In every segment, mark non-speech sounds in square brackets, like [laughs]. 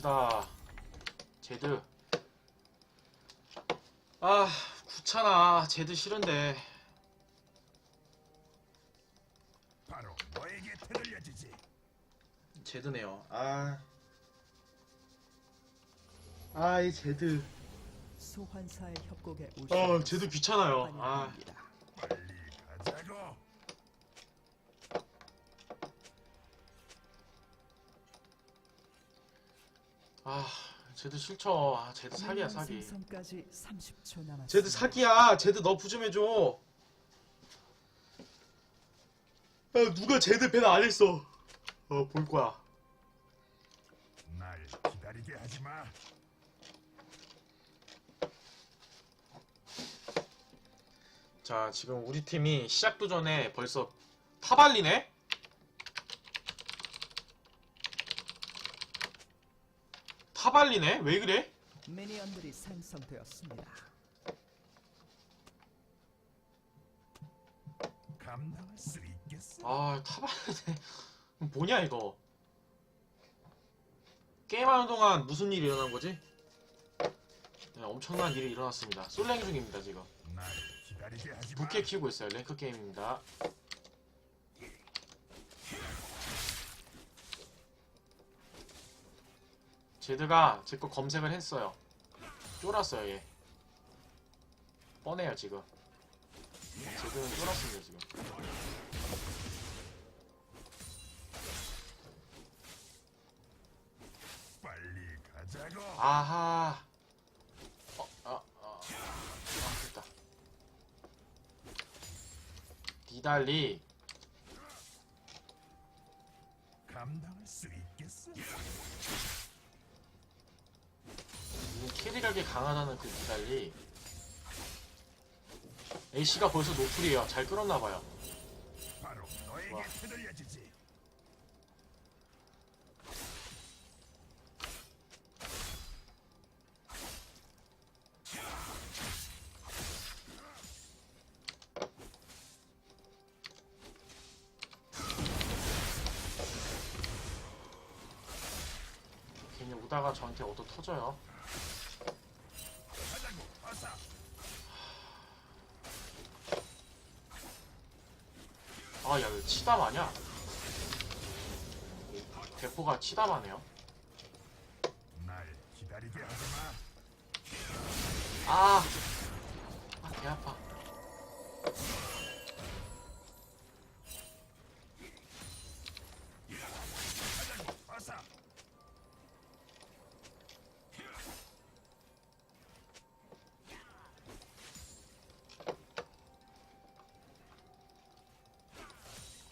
갑시다. 제드. 아, 귀찮아. 제드 싫은데. 바로 너에게 되돌려주지. 제드네요. 아. 아, 이 제드. 소환사의 협곡에 오신 아, 제드 귀찮아요. 아. 환영합니다. 빨리 가자고. 아, 제드 싫죠. 아, 제드 사기야, 사기. 생성까지 30초 남았습니다. 제드 사기야. 제드 너프 좀 해줘. 아, 누가 제드 배나 안 했어. 어, 볼 거야. 날 기다리게 하지 마. 자, 지금 우리 팀이 시작도 전에 벌써 타발리네? 타발리네? 왜 그래? 미니언들이 생성되었습니다. 감당할 수 있겠어? 아, 타발리네. 뭐냐, 이거. 게임하는 동안 무슨 일이 일어난 거지? 네, 엄청난 일이 일어났습니다. 솔랭 중입니다, 지금. 날 기다리게 하지 마. 부캐 키우고 있어요. 랭크 게임입니다. 제드가 제 거 검색을 했어요. 쫄았어요, 얘. 뻔해요, 지금. 제드는 쫄았습니다, 지금. 아하. 어, 아, 아, 아, 됐다. 니달리. 감당할 수 있겠어? 이 캐릭하게 강하다는 그 니달리. A씨가 벌써 노플이에요. 잘 끌었나봐요. 바로 너에게 와. 괜히 오다가 저한테 얻어 터져요. 치담 아냐? 대포가 치담하네요. 아! 아, 개 아파.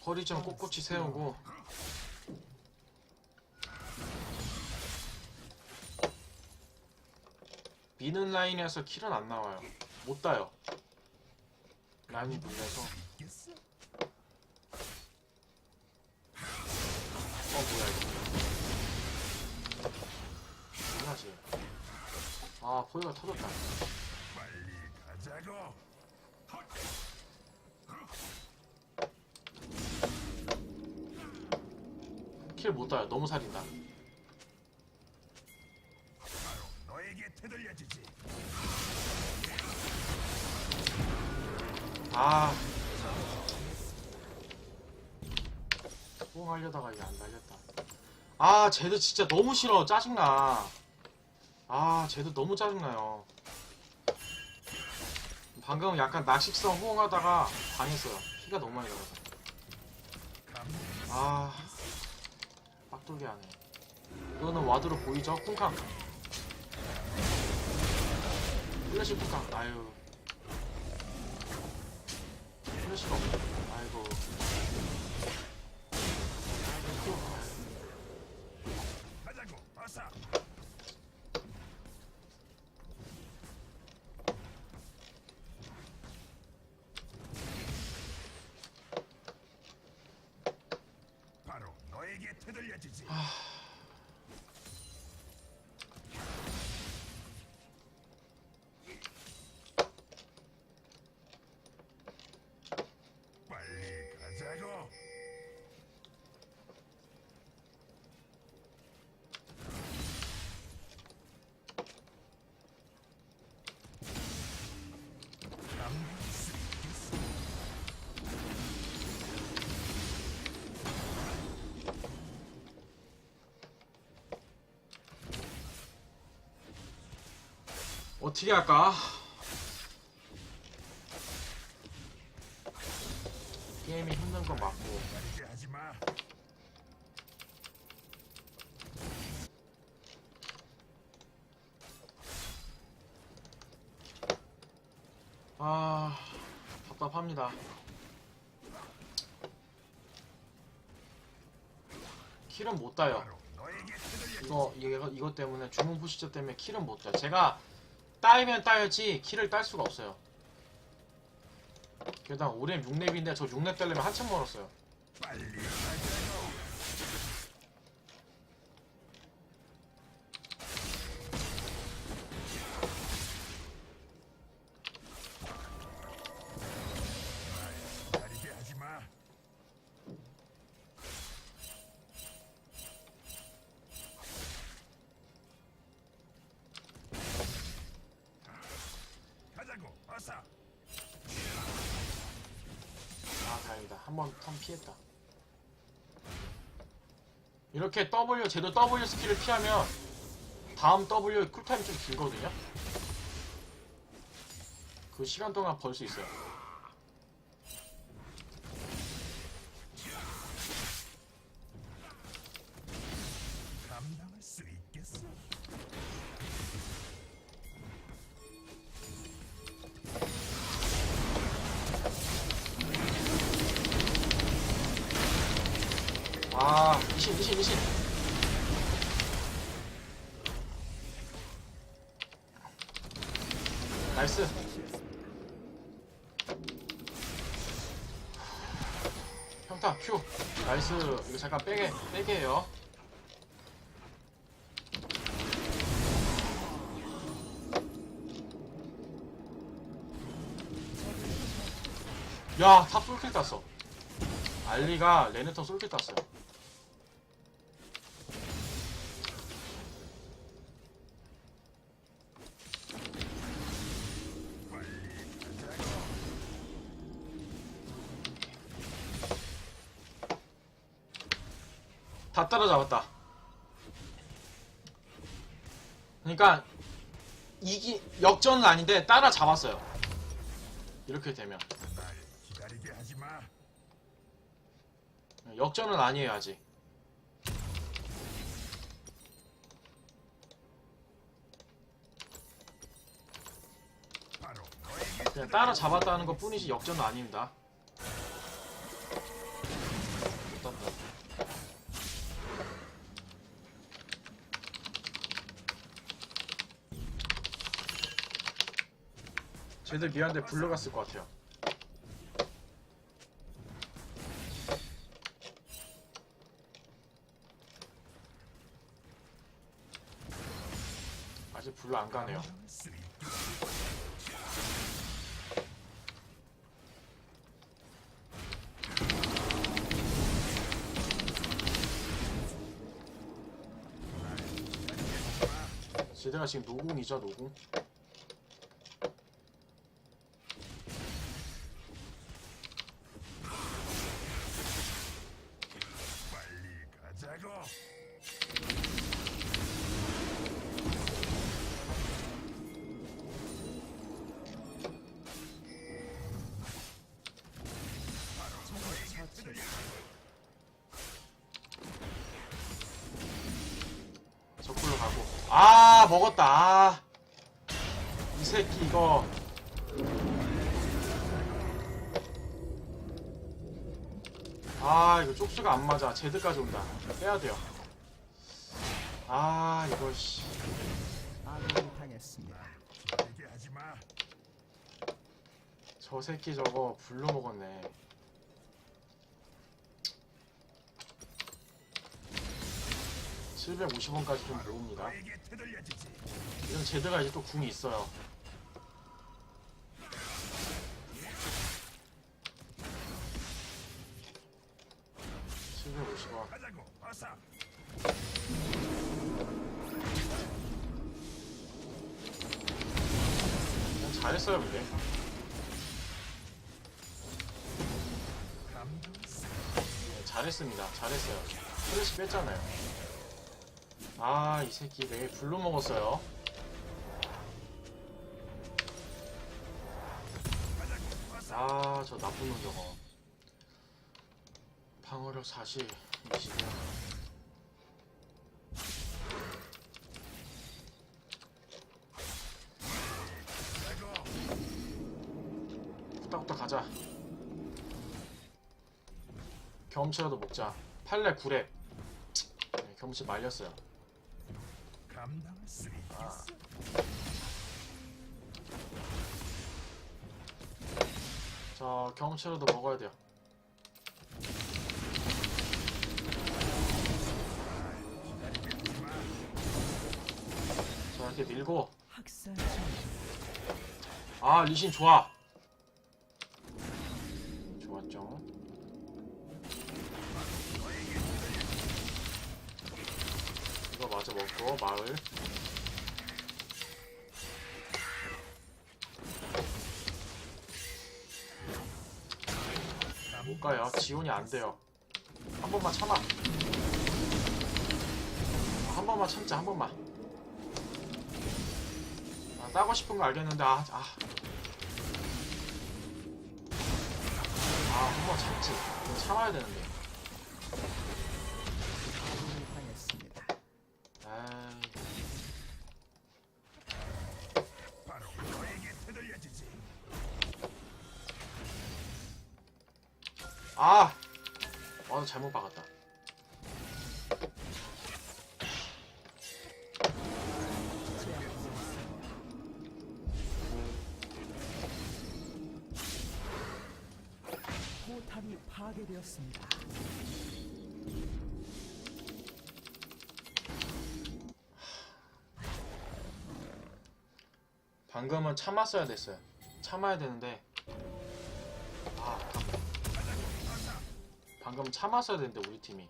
허리 좀 꼿꼿이 세우고. 미는 라인에서 킬은 안 나와요. 못 따요. 라인이. 있겠어? 어, 뭐야, 이거. 뭐하지? 아, 포유가 터졌다. 빨리 가자고. 킬 못 따요. 너무 살인다. 아. 뽕 하려다가 이게 안 달렸다. 아, 쟤도 진짜 너무 싫어. 짜증나. 아, 쟤도 너무 짜증나요. 방금 약간 낙식성 호응하다가 당했어요. 피가 너무 많이. 감당. 아. 빡돌게 하네. 이거는 와드로 보이죠? 쿵캉. 플래시 쿵캉. 아유. 플래시가 없네. 아이고. 너에게 되돌려주지. 빨 어떻게 할까? 게임이 힘든 건 맞고. 아 답답합니다. 킬은 못 따요. 이거 이거 이것 때문에 주문 포시저 때문에 킬은 못 따요. 제가 따이면 따야지 킬을 딸 수가 없어요. 게다가 올해 6렙인데 저 6렙 따려면 한참 멀었어요. 빨리 가자 한번 턴 피했다. 이렇게 W 제도 W 스킬을 피하면 다음 W 쿨타임 좀 길거든요. 그 시간 동안 벌 수 있어요. 나이스. 평타 큐. 나이스. 이거 잠깐 빼게 빼게 해요. 야, 탑 솔킬 땄어. 알리가 레네터 솔킬 땄어요. 다 따라잡았다. 그러니까 이기 역전은 아닌데 따라잡았어요. 이렇게 되면 날 기다리게 하지 마. 역전은 아니에요 아직. 그냥 따라잡았다는 것 뿐이지 역전은 아닙니다. 쟤들 미안한데 불러갔을 것 같아요. 아직 불러 안 가네요. 쟤들가 지금 노궁이죠 노궁. 이 새끼 이거. 아 이거 쪽수가 안 맞아. 제드까지 온다. 빼야 돼요. 아 이거 씨. 당했습니다. 저 새끼 저거 불러 먹었네. (750원까지) 좀 모읍니다. 이런 제드가 이제 또 궁이 있어요 (750원) 가자고. 어서. 그냥 잘했어요 근데 네, 잘했습니다 잘했어요 플래시 뺐잖아요 아, 이 새끼 매일 불로 먹었어요. 아, 저 나쁜 놈 저거. 방어력 40, 20. 후딱후딱 가자. 겸치라도 먹자. 팔레 구렙. 겸치 네, 말렸어요. 감당할 수 있겠어. 아. 자, 경험치라도 먹어야 돼요. 자, 이렇게 밀고. 학살 중 아, 리신 좋아. 먹고 마을. 못 가요. 지원이 안 돼요. 한 번만 참아. 한 번만 참자. 한 번만. 아, 따고 싶은 거 알겠는데 아, 아. 아, 한 번 참지. 참아야 되는데. 아! 아, 잘못 박았다. 포탑이 파괴되었습니다. 방금은 참았어야 됐어요. 참아야 되는데. 아. 방금 참았어야 되는데, 우리 팀이.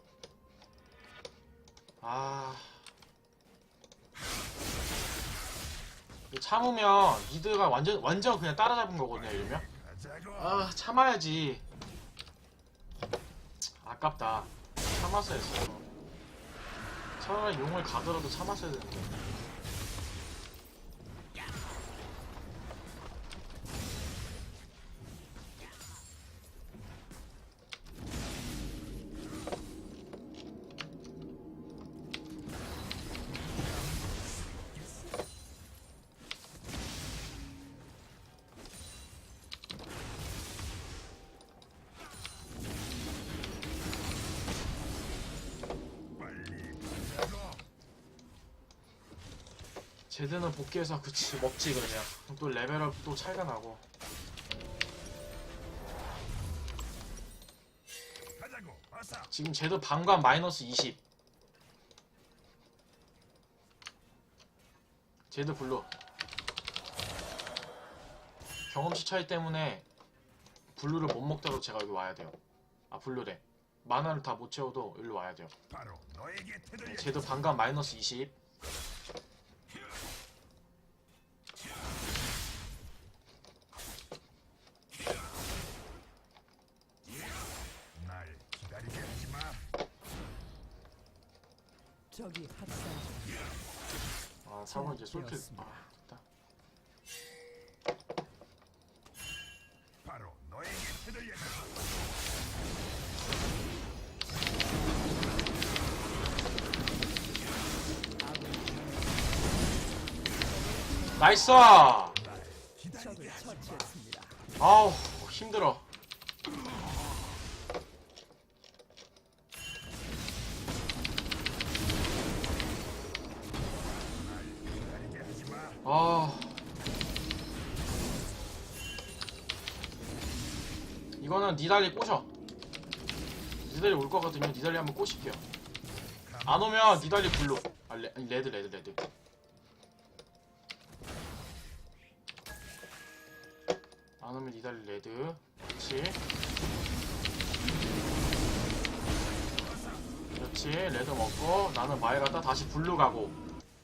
아. 참으면 미드가 완전, 완전 그냥 따라잡은 거거든요, 이러면. 아, 참아야지. 아깝다. 참았어야 했어요. 차라리 용을 가더라도 참았어야 되는데. 제드는 복귀해서 그치 먹지 그냥 또 레벨업 또 차이가 나고. 지금 제드 방관 마이너스 20 제드 블루. 경험치 차이 때문에 블루를 못 먹더라도 제가 여기 와야 돼요. 아 블루래. 만화를 다 못 채워도 여기로 와야 돼요. 제드 방관 마이너스 20 날 기다리게 하지 마. 적이 학살 중 아 사고 이제 솔킬 되었습니다. 아 됐다 바로 너에게 되돌려주지. 나이스. 아우 힘들어 니달리 꼬셔. 니달리 올 거거든요 니달리 한번 꼬실게요. 안 오면 니달리 블루. 아 레, 레드 레드 레드. 안 오면 니달리 레드. 그렇지. 그렇지. 레드 먹고 나는 마에 갔다 다시 블루 가고.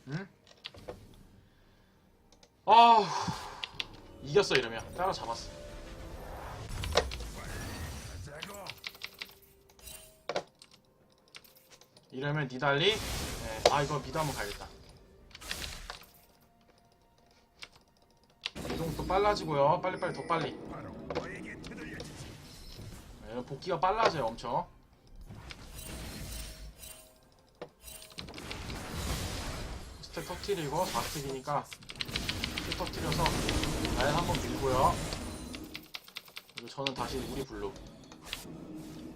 응? 아우 이겼어 이러면. 따라잡았어 이러면 니달리? 네. 아 이거 미드 한번 가야겠다. 이동 또 빨라지고요. 빨리빨리 더 빨리. 네, 복귀가 빨라져요 엄청. 스택 터트리고 4스택이니까 스택 터트려서 라인 한번 밀고요. 그리고 저는 다시 우리 블루.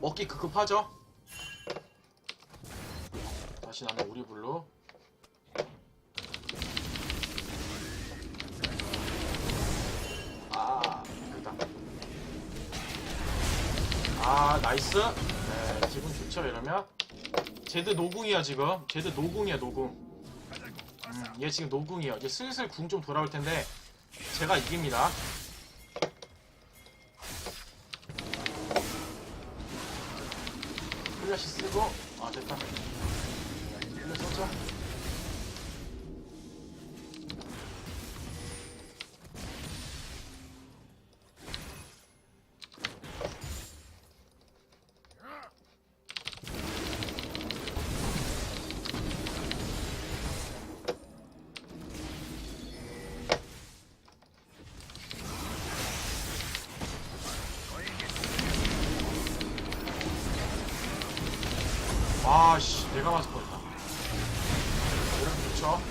먹기 급급하죠? 다시 나는 우리 블루 아 됐다. 아 나이스. 네 기분 좋죠 이러면? 제드 노궁이야 지금. 제드 노궁이야 노궁. 음, 얘 지금 노궁이야 이제 슬슬 궁 좀 돌아올 텐데 제가 이깁니다. 플래시 쓰고. 아 됐다 아씨 내가 맞을 뻔했다. 이러면 좋죠.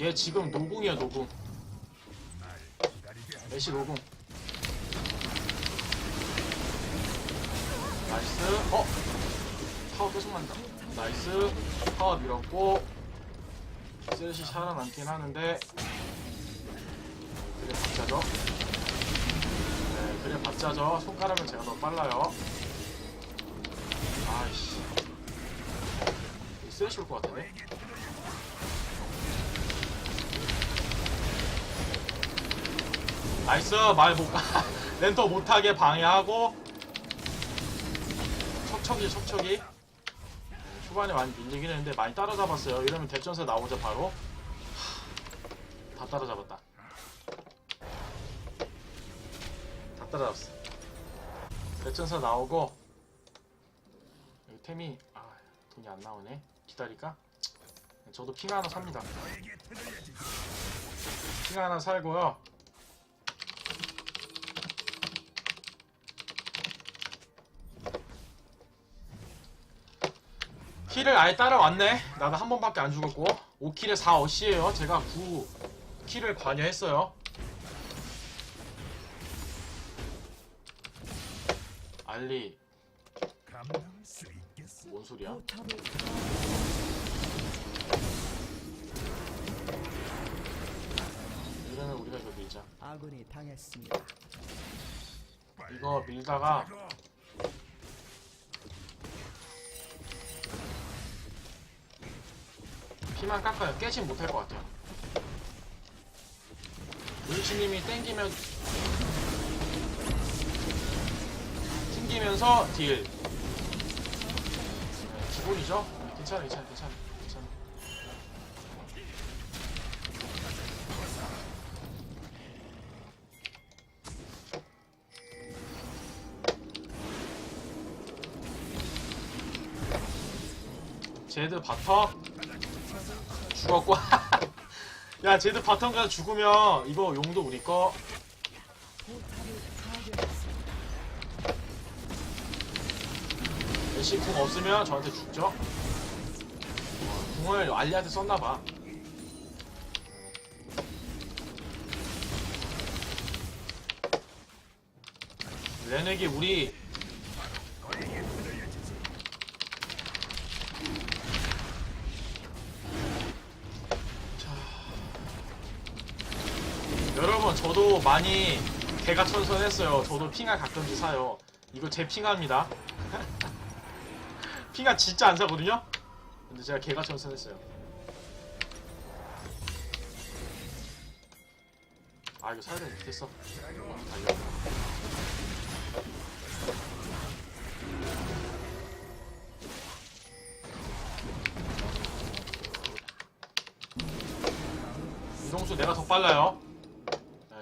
얘 지금 노궁이야 노궁. 애쉬 노궁. 나이스. 어? 타워 계속 만다. 나이스. 타워 밀었고 셋이 살아남긴 하는데 그래 받자죠? 네 그래 받자죠. 손가락은 제가 더 빨라요. 아이씨. 셋이 올것 같은데? 나이스! 말 못, [laughs] 렌터 못하게 방해하고. 척척이 척척이 초반에 많이 밀리긴 했는데 많이 따라잡았어요. 이러면 대전사 나오자 바로. 하, 다 따라잡았다. 다 따라잡았어. 대전사 나오고 여기 템이 아 돈이 안 나오네. 기다릴까? 저도 핑 하나 삽니다. 핑 하나 살고요 킬을 아예 따라왔네. 나도 한 번밖에 안 죽었고 5킬에 4어시에요. 제가 9킬을 관여했어요. 알리? 뭔 소리야? 이러면 우리가 이거 밀자. 아군이 당했습니다. 빨리 이거 밀다가 피만 깎아요. 깨진 못할 것 같아요. 물치님이 땡기면 튕기면서 딜. 네, 기본이죠? 네, 괜찮아, 괜찮아, 괜찮아, 괜찮아. 제드 바터 죽었고. [laughs] 야 제드 바텀 가서 죽으면 이거 용도 우리 거. 애쉬 궁 없으면 저한테 죽죠. 어, 궁을 알리한테 썼나봐. 레넥이 우리 저도 많이 개가 천선했어요. 저도 핑하 가끔씩 사요. 이거 제 핑하입니다. [laughs] 핑하 진짜 안 사거든요? 근데 제가 개가 천선했어요. 아 이거 사야 돼. 됐어. 달려. 이동수 내가 더 빨라요. 네,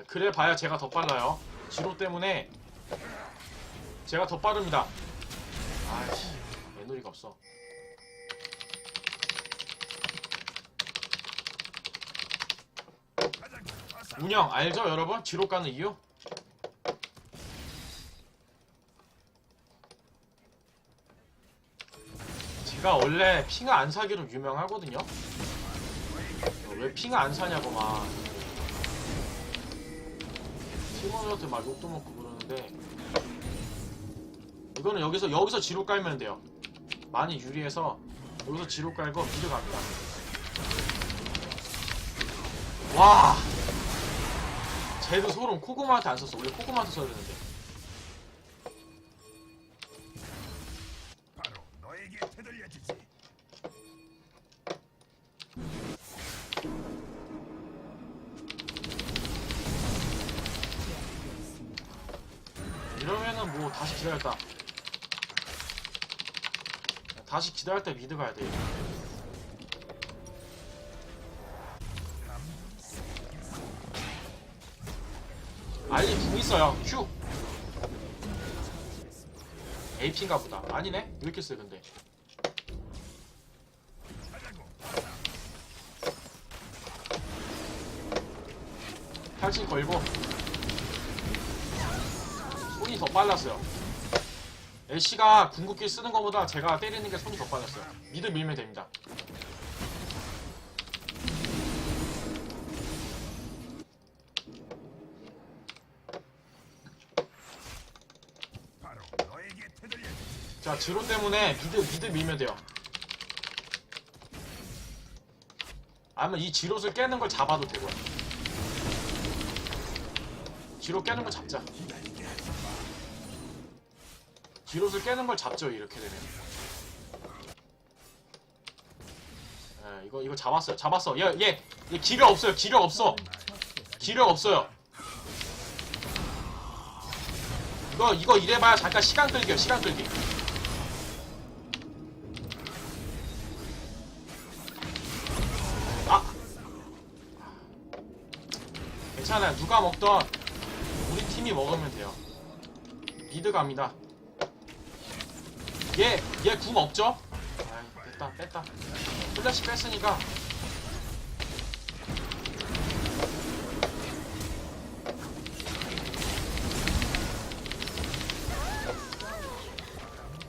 그래 봐야 제가 더 빨라요 지로 때문에 제가 더 빠릅니다 아이씨 애놀이 의미가 없어. 운영 알죠 여러분? 지로 가는 이유? 제가 원래 핑을 안 사기로 유명하거든요. 어, 왜 핑을 안 사냐고 막 팀원한테 막 욕도 먹고 그러는데 이거는 여기서 여기서 지로 깔면 돼요. 많이 유리해서 여기서 지로 깔고 미드 갑니다. 와. 쟤도 소름 코그마한테 안 썼어. 원래 코그마한테 써야 되는데. 다시 기다릴 때 미드 가야 돼. 알리 궁 있어요. 큐. AP인가 보다. 아니네. 왜 이렇게 세 근데. 탈진 걸고 손이 더 빨랐어요. 애쉬가 궁극기 쓰는 것보다 제가 때리는 게 손이 더 빨랐어요. 미드 밀면 됩니다. 자, 지로 때문에 미드, 미드 밀면 돼요. 아니면 이 지롯을 깨는 걸 잡아도 되고요. 지롯 깨는 걸 잡자. 지롯을 깨는 걸 잡죠, 이렇게 되면. 예, 이거, 이거 잡았어요. 잡았어. 얘, 얘, 얘 기력 없어요. 기력 없어. 기력 없어요. 이거, 이거 이래봐야 잠깐 시간 끌기요, 시간 끌기. 아! 괜찮아요. 누가 먹던 우리 팀이 먹으면 돼요. 미드 갑니다. 얘, 얘 궁 없죠? 아이, 됐다, 뺐다. 플래시 뺐으니까.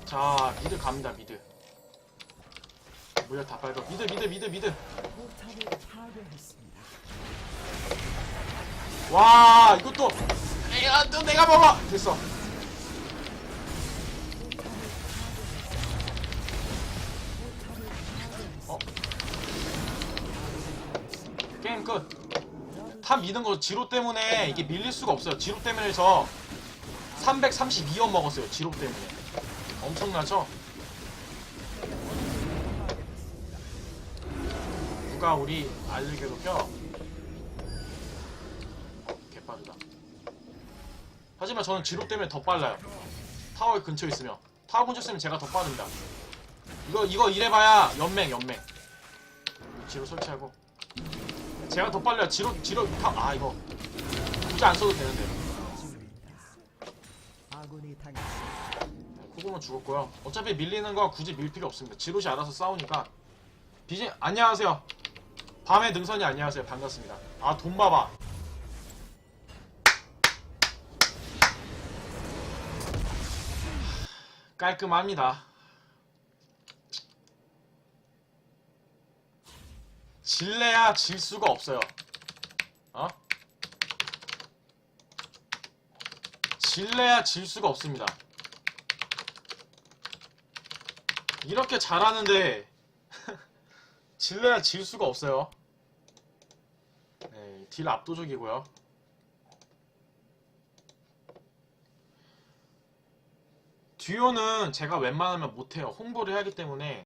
자, 미드 갑니다, 미드. 뭐야, 다 빨고. 미드, 미드, 미드, 미드. 와 이것도 야, 또 내가 먹어 됐어 어 끝 탑 미는 거 지로 때문에 이게 밀릴 수가 없어요 지로 때문에 저 332원 먹었어요 지로 때문에 엄청나죠 누가 우리 알리게도 껴 개빠르다. 하지만 저는 지로 때문에 더 빨라요. 타워 근처에 있으면. 타워 근처에 있으면 제가 더 빠릅니다. 이거, 이거 이래봐야 연맹, 연맹. 지로 설치하고. 제가 더 빨라요. 지로, 지로, 타, 아, 이거. 굳이 안 써도 되는데. 아군이 당했습니다. 코고모 죽었고요. 어차피 밀리는 거 굳이 밀 필요 없습니다. 지롯이 알아서 싸우니까. 비진, 안녕하세요. 밤의 능선이 안녕하세요. 반갑습니다. 아, 돈 봐봐. 깔끔합니다. 질래야 질 수가 없어요. 어? 질래야 질 수가 없습니다. 이렇게 잘하는데 [laughs] 질래야 질 수가 없어요. 네, 딜 압도적이고요. 듀오는 제가 웬만하면 못해요. 홍보를 하기 때문에